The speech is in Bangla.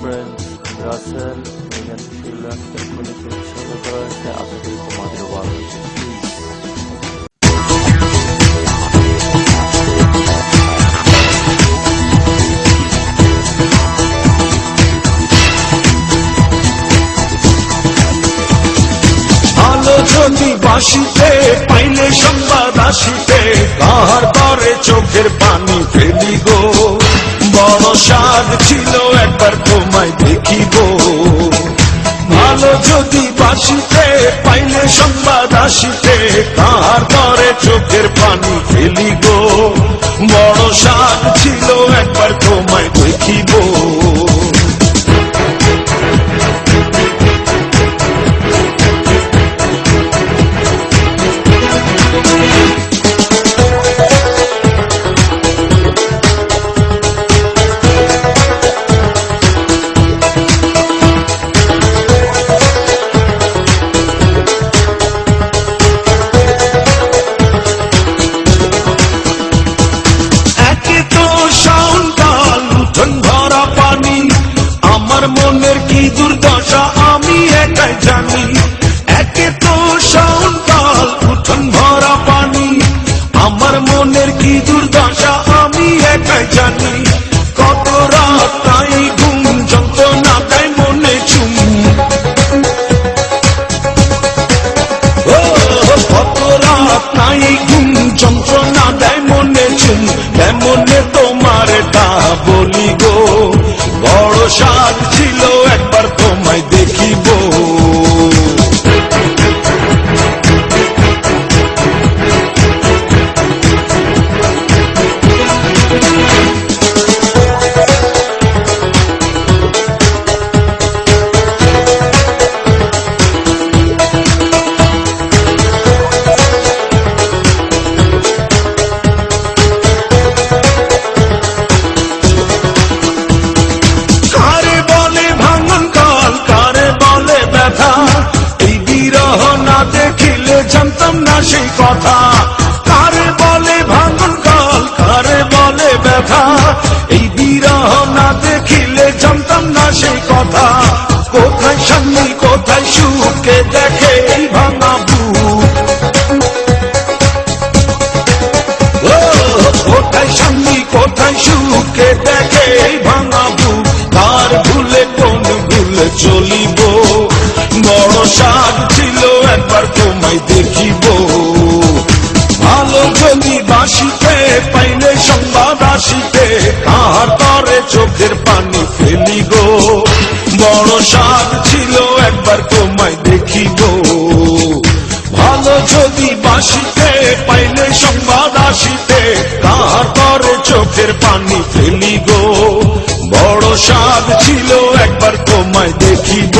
ফ্রেন্ডস রাসেল মেগান ফিল্যান্ড কোম্পানিকে উৎসর্গ করা হয়েছে আশা করি তোমাদের ভালো বাসিতে পাইলে আসিতে কাহার পরে চোখের পানি বড় ছিল বাসিতে পাইলে সংবাদ আসিতে, তাহার পরে চোখের পানি ফেলি গো বড় শাক ছিল একবার তোমায় দেখিব। সন্তান ভরা পানি, আমার মনের কি দুর্দশা আমি একাই জানি। কত রাত তাই ঘুম, যন্ত্রণা তাই মনে চুম। কত রাত নাই ঘুম, যন্ত্রণা দেয় মনে চুম। তেমনে তোমার তা বলি গো? বড় সাজ ছিল, একবার তোমায় দেখিব। সেই কথা। কারে বলে ভাঙন কাল কারে বলে ব্যথা? এই বিরহ না দেখিলে জানতাম না সেই কথা। কোথায় সামনে, কোথায় সুখে দেখে এই ভাঙা চলিব আসিতে কাহার তরে চোখের পানি ফেলি গো। বড় সাজ ছিল একবার তোমায় দেখিব ভালো যদি বাসিতে, পাইলে সংবাদ আসিতে কাহার তরে চোখের পানি ফেলি গো। বড় সাদ ছিল একবার তোমায় দেখিব